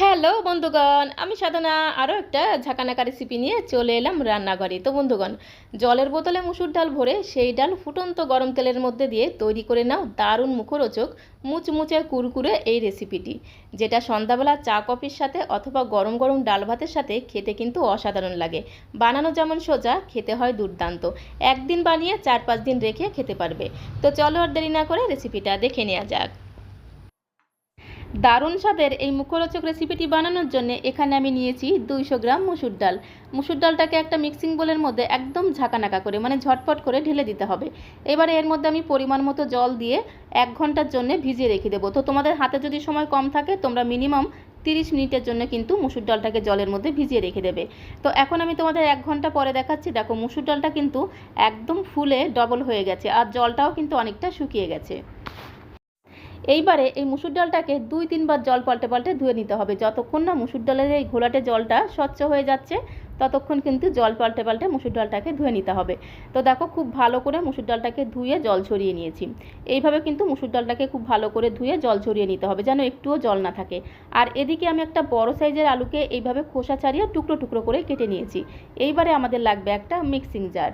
Hello বন্ধুগণ, আমি সাধনা। আরও একটা ঝাঁকানাকা রেসিপি নিয়ে চলে এলাম রান্নাঘরে। তো বন্ধুগণ, জলের বোতলে মুসুর ডাল ভরে সেই ডাল ফুটন্ত গরম তেলের মধ্যে দিয়ে তৈরি করে নাও দারুণ মুখরোচক, মুচমুচে কুরকুরে এই রেসিপিটি যেটা সন্ধ্যাবেলা চা কফির সাথে অথবা গরম গরম ডাল ভাতের সাথে খেতে কিন্তু অসাধারণ লাগে। বানানো যেমন সোজা, খেতে হয় দুর্দান্ত। একদিন বানিয়ে চার পাঁচ দিন রেখে খেতে পারবে। তো চলো আর দেরি না করে রেসিপিটা দেখে নেওয়া যাক। দারুণ স্বাদের এই মুখরোচক রেসিপিটি বানানোর জন্য এখানে আমি নিয়েছি দুইশো গ্রাম মুসুর ডাল। মুসুর ডালটাকে একটা মিক্সিং বোলের মধ্যে একদম ঝাঁকানাকা করে মানে ঝটপট করে ঢেলে দিতে হবে। এবারে এর মধ্যে আমি পরিমাণ মতো জল দিয়ে এক ঘণ্টার জন্য ভিজিয়ে রেখে দেবো। তো তোমাদের হাতে যদি সময় কম থাকে, তোমরা মিনিমাম তিরিশ মিনিটের জন্য কিন্তু মুসুর ডালটাকে জলের মধ্যে ভিজিয়ে রেখে দেবে। তো এখন আমি তোমাদের এক ঘণ্টা পরে দেখাচ্ছি, দেখো মুসুর ডালটা কিন্তু একদম ফুলে ডবল হয়ে গেছে, আর জলটাও কিন্তু অনেকটা শুকিয়ে গেছে। এইবারে এই মুসুর ডালটাকে দুই তিনবার জল পাল্টে পাল্টে ধুয়ে নিতে হবে। যতক্ষণ না মুসুর ডালের এই ঘোলাটে জলটা স্বচ্ছ হয়ে যাচ্ছে, ততক্ষণ কিন্তু জল পাল্টে পাল্টে মুসুর ডালটাকে ধুয়ে নিতে হবে। তো দেখো খুব ভালো করে মুসুর ডালটাকে ধুয়ে জল ছড়িয়ে নিয়েছি। এইভাবে কিন্তু মুসুর ডালটাকে খুব ভালো করে ধুয়ে জল ছড়িয়ে নিতে হবে যেন একটুও জল না থাকে। আর এদিকে আমি একটা বড় সাইজের আলুকে এইভাবে খোসা ছাড়িয়ে টুকরো টুকরো করে কেটে নিয়েছি। এইবারে আমাদের লাগবে একটা মিক্সিং জার।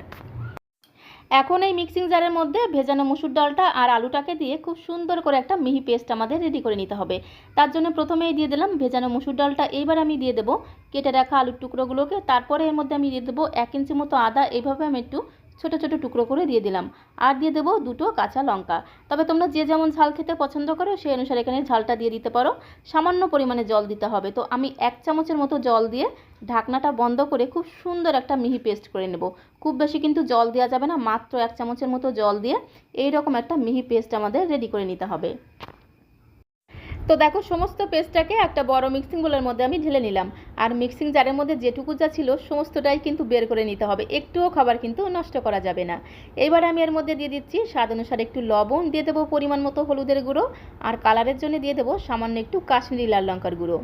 এখন এই মিক্সিং জারের মধ্যে ভেজানো মুসুর ডালটা আর আলুটাকে দিয়ে খুব সুন্দর করে একটা মিহি পেস্ট আমাদের রেডি করে নিতে হবে। তার জন্য প্রথমেই দিয়ে দিলাম ভেজানো মুসুর ডালটা। এইবার আমি দিয়ে দেবো কেটে রাখা আলুর টুকরোগুলোকে। তারপরে এর মধ্যে আমি দিয়ে দেবো এক ইঞ্চি মতো আদা। এইভাবে আমি একটু ছোট ছোট টুকরো করে দিয়ে দিলাম। আর দিয়ে দেবো দুটো কাঁচা লঙ্কা। তবে তোমরা যে যেমন ঝাল খেতে পছন্দ করো, সেই অনুসারে এখানে ঝালটা দিয়ে দিতে পারো। সামান্য পরিমাণে জল দিতে হবে। তো আমি এক চামচের মতো জল দিয়ে ঢাকনাটা বন্ধ করে খুব সুন্দর একটা মিহি পেস্ট করে নেব। খুব বেশি কিন্তু জল দেওয়া যাবে না, মাত্র এক চামচের মতো জল দিয়ে এই রকম একটা মিহি পেস্ট আমাদের রেডি করে নিতে হবে। তো দেখো, সমস্ত পেস্টটাকে একটা বড় মিক্সিং বোলের মধ্যে আমি ঢেলে নিলাম। আর মিক্সিং জারের মধ্যে যেটুকু যা ছিল, সমস্তটাই কিন্তু বের করে নিতে হবে। একটুও খাবার কিন্তু নষ্ট করা যাবে না। এবার আমি এর মধ্যে দিয়ে দিচ্ছি স্বাদ অনুসারে একটু লবণ, দিয়ে দেবো পরিমাণ মতো হলুদের গুঁড়ো। আর কালারের জন্য দিয়ে দেবো সামান্য একটু কাশ্মীরি লাল লঙ্কার গুঁড়ো।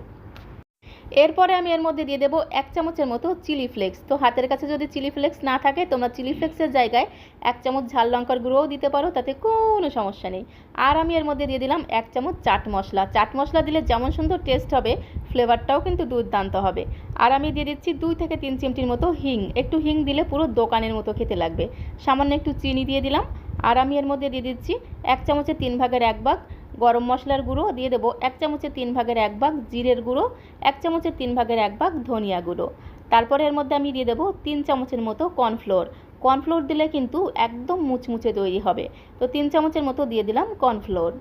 এরপরে আমি এর মধ্যে দিয়ে দেবো এক চামচের মতো চিলি ফ্লেক্স। তো হাতের কাছে যদি চিলি ফ্লেক্স না থাকে, তোমরা চিলি ফ্লেক্সের জায়গায় এক চামচ ঝাল লঙ্কার গুঁড়োও দিতে পারো, তাতে কোনো সমস্যা নেই। আর আমি এর মধ্যে দিয়ে দিলাম এক চামচ চাট মশলা। চাট মশলা দিলে যেমন সুন্দর টেস্ট হবে, ফ্লেভারটাও কিন্তু দুর্দান্ত হবে। আর আমি দিয়ে দিচ্ছি দুই থেকে তিন চিমটির মতো হিং। একটু হিং দিলে পুরো দোকানের মতো খেতে লাগবে। সামান্য একটু চিনি দিয়ে দিলাম। আর আমি এর মধ্যে দিয়ে দিচ্ছি এক চামচের তিন ভাগের এক ভাগ গরম মশলার গুঁড়ো দিয়ে দেবো এক চামচের তিন ভাগের এক ভাগ জিরের গুঁড়ো, এক চামচের তিন ভাগের এক ভাগ ধনিয়া গুঁড়ো। তারপরে এর মধ্যে আমি দিয়ে দেবো তিন চামচের মতো কর্নফ্লোর। কর্নফ্লোর দিলে কিন্তু একদম মুচমুচে তৈরি হবে। তো তিন চামচের মতো দিয়ে দিলাম কর্নফ্লোর।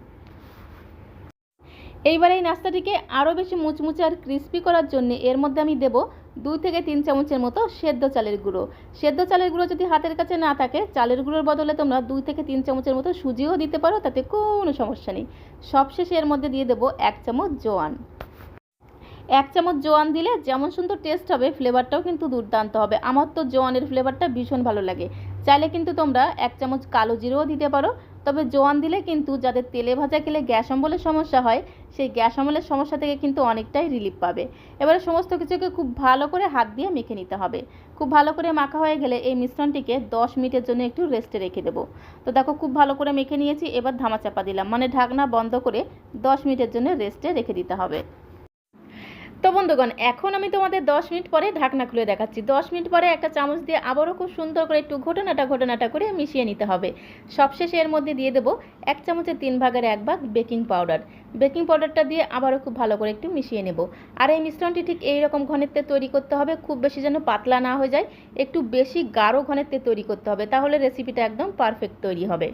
এইবার এই নাস্তাটিকে আরও বেশি মুচমুচে আর ক্রিস্পি করার জন্য এর মধ্যে আমি দেবো দুই থেকে তিন চামচের মতো সেদ্ধ চালের গুঁড়ো। সেদ্ধ চালের গুঁড়ো যদি হাতের কাছে না থাকে, চালের গুঁড়োর বদলে তোমরা দুই থেকে তিন চামচের মতো সুজিও দিতে পারো, তাতে কোনো সমস্যা নেই। সবশেষে এর মধ্যে দিয়ে দেবো এক চামচ জোয়ান। এক চামচ জোয়ান দিলে যেমন সুন্দর টেস্ট হবে ফ্লেভারটাও কিন্তু দুর্দান্ত হবে। আমার তো জোয়ানের ফ্লেভারটা ভীষণ ভালো লাগে। চাইলে কিন্তু তোমরা এক চামচ কালো জিরেও দিতে পারো তবে জোয়ান দিলে কিন্তু যাদের তেলে ভাজা খেলে গ্যাস অম্বলের সমস্যা হয়, সেই গ্যাস অম্বলের সমস্যা থেকে কিন্তু অনেকটাই রিলিফ পাবে। এবারে সমস্ত কিছুকে খুব ভালো করে হাত দিয়ে মেখে নিতে হবে। খুব ভালো করে মাখা হয়ে গেলে এই মিশ্রণটিকে দশ মিনিটের জন্য একটু রেস্টে রেখে দেবো। তো দেখো খুব ভালো করে মেখে নিয়েছি, এবার ধামাচাপা দিলাম। মানে ঢাকনা বন্ধ করে দশ মিনিটের জন্য রেস্টে রেখে দিতে হবে। তো বন্ধুগণ, এখন আমি তোমাদের দশ মিনিট পরে ঢাকনা খুলে দেখাচ্ছি। দশ মিনিট পরে একটা চামচ দিয়ে আবারও খুব সুন্দর করে একটু ঘটনাটা ঘটনাটা করে মিশিয়ে নিতে হবে। সবশেষে এর মধ্যে দিয়ে দেবো এক চামচের তিন ভাগের এক ভাগ বেকিং পাউডার। বেকিং পাউডারটা দিয়ে আবারও খুব ভালো করে একটু মিশিয়ে নেব। আর এই মিশ্রণটি ঠিক এই রকম ঘনত্বে তৈরি করতে হবে, খুব বেশি যেন পাতলা না হয়ে যায়। একটু বেশি গাঢ় ঘনত্বে তৈরি করতে হবে, তাহলে রেসিপিটা একদম পারফেক্ট তৈরি হবে।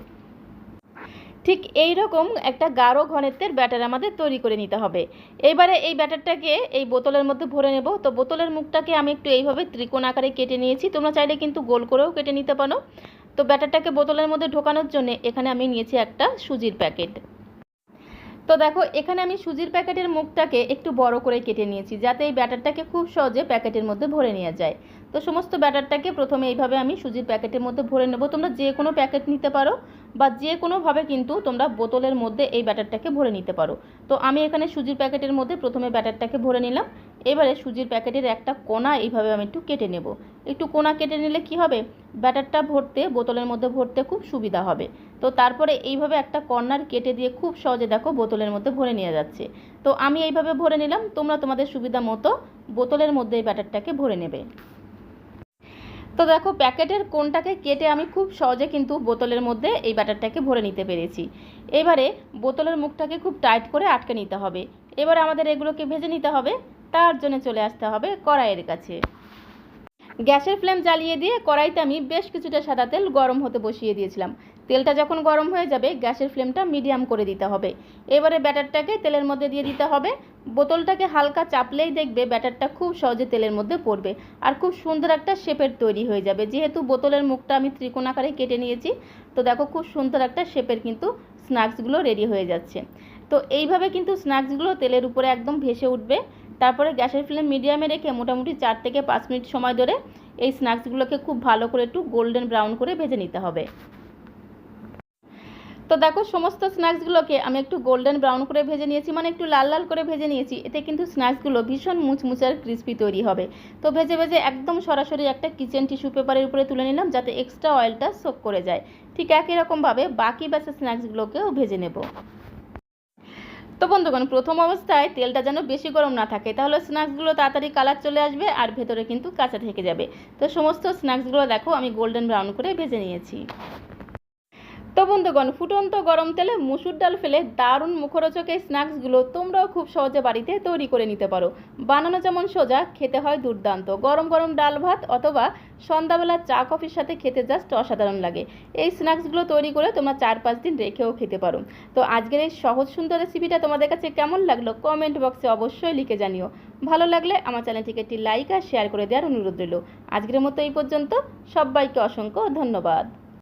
ঠিক এই রকম একটা গাঢ় ঘনত্বের ব্যাটার আমাদের তৈরি করে নিতে হবে। এবারে এই ব্যাটারটাকে এই বোতলের মধ্যে ভরে নেব। তো বোতলের মুখটাকে আমি একটু এইভাবে ত্রিকোণ আকারে কেটে নিয়েছি। তোমরা চাইলে কিন্তু গোল করেও কেটে নিতে পারো। তো ব্যাটারটাকে বোতলের মধ্যে ঢোকানোর জন্য এখানে আমি নিয়েছি একটা সুজির প্যাকেট। তো দেখো, এখানে আমি সুজির প্যাকেটের মুখটাকে একটু বড় করে কেটে নিয়েছি, যাতে এই ব্যাটারটাকে খুব সহজে প্যাকেটের মধ্যে ভরে নেওয়া যায়। তো সমস্ত ব্যাটারটাকে প্রথমে এইভাবে আমি সুজির প্যাকেটের মধ্যে ভরে নেব। তোমরা যে কোনো প্যাকেট নিতে পারো। বা যে কোনোভাবে কিন্তু তোমরা বোতলের মধ্যে এই ব্যাটারটাকে ভরে নিতে পারো। তো আমি এখানে সুজির প্যাকেটের মধ্যে প্রথমে ব্যাটারটাকে ভরে নিলাম। এবারে সুজির প্যাকেটের একটা কোনা এইভাবে আমি একটু কেটে নেব। একটু কোনা কেটে নিলে কি হবে? ব্যাটারটা ভরতে, বোতলের মধ্যে ভরতে খুব সুবিধা হবে। তো তারপরে এইভাবে একটা কর্নার কেটে দিয়ে খুব সহজে দেখো বোতলের মধ্যে ভরে নিয়ে যাচ্ছে। তো আমি এইভাবে ভরে নিলাম, তোমরা তোমাদের সুবিধা মতো বোতলের মধ্যে এই ব্যাটারটাকে ভরে নেবে। তো দেখো, প্যাকেটের কোনটাকে কেটে আমি খুব সহজে কিন্তু বোতলের মধ্যে এই ব্যাটারটাকে ভরে নিতে পেরেছি। এবারে বোতলের মুখটাকে খুব টাইট করে আটকে নিতে হবে। এবারে আমাদের এগুলোকে ভেজে নিতে হবে। তার জন্য চলে আসতে হবে কড়াইয়ের কাছে। গ্যাসের ফ্লেম জ্বালিয়ে দিয়ে কড়াইতে আমি বেশ কিছুটা সাদা তেল গরম হতে বসিয়ে দিয়েছিলাম। তেলটা যখন গরম হয়ে যাবে, গ্যাসের ফ্লেমটা মিডিয়াম করে দিতে হবে। এবারে ব্যাটারটাকে তেলের মধ্যে দিয়ে দিতে হবে। বোতলটাকে হালকা চাপলেই দেখবে ব্যাটারটা খুব সহজে তেলের মধ্যে পড়বে আর খুব সুন্দর একটা শেপের তৈরি হয়ে যাবে। যেহেতু বোতলের মুখটা আমি ত্রিকোণ আকারে কেটে নিয়েছি, তো দেখো খুব সুন্দর একটা শেপের কিন্তু স্ন্যাক্সগুলো রেডি হয়ে যাচ্ছে। তো এইভাবে কিন্তু স্ন্যাক্সগুলো তেলের উপরে একদম ভেসে উঠবে। তারপরে গ্যাসের ফ্লেম মিডিয়ামে রেখে মোটামুটি চার থেকে পাঁচ মিনিট সময় ধরে এই স্ন্যাক্সগুলোকে খুব ভালো করে একটু গোল্ডেন ব্রাউন করে ভেজে নিতে হবে। তো দেখো সমস্ত স্ন্যাক্সগুলোকে আমি একটু গোল্ডেন ব্রাউন করে ভেজে নিয়েছি মানে একটু লাল লাল করে ভেজে নিয়েছি। এতে কিন্তু স্ন্যাক্সগুলো ভীষণ মুচমুচার ক্রিস্পি তৈরি হবে। তো ভেজে ভেজে একদম সরাসরি একটা কিচেন টিস্যু পেপারের উপরে তুলে নিলাম, যাতে এক্সট্রা অয়েলটা সোক করে যায়। ঠিক একই রকমভাবে বাকি ব্যাসের স্ন্যাক্সগুলোকেও ভেজে নেব। তো বন্ধুগণ, প্রথম অবস্থায় তেলটা যেন বেশি গরম না থাকে, তাহলে স্ন্যাক্সগুলো তাড়াতাড়ি কালার চলে আসবে আর ভেতরে কিন্তু কাঁচা থেকে যাবে। তো সমস্ত স্ন্যাক্সগুলো দেখো, আমি গোল্ডেন ব্রাউন করে ভেজে নিয়েছি। তো বন্ধুগণ, ফুটন্ত গরম তেলে মুসুর ডাল ফেলে দারুণ মুখরোচক এই স্ন্যাক্সগুলো তোমরাও খুব সহজে বাড়িতে তৈরি করে নিতে পারো। বানানো যেমন সোজা, খেতে হয় দুর্দান্ত। গরম গরম ডাল ভাত অথবা সন্ধ্যাবেলা চা কফির সাথে খেতে জাস্ট অসাধারণ লাগে। এই স্ন্যাক্সগুলো তৈরি করে তোমরা চার পাঁচ দিন রেখেও খেতে পারো। তো আজকের এই সহজ সুন্দর রেসিপিটা তোমাদের কাছে কেমন লাগল কমেন্ট বক্সে অবশ্যই লিখে জানিও। ভালো লাগলে আমার চ্যানেলটিকে একটি লাইক আর শেয়ার করে দেওয়ার অনুরোধ রইল। আজকের মতো এই পর্যন্ত। সবাইকে অসংখ্য ধন্যবাদ।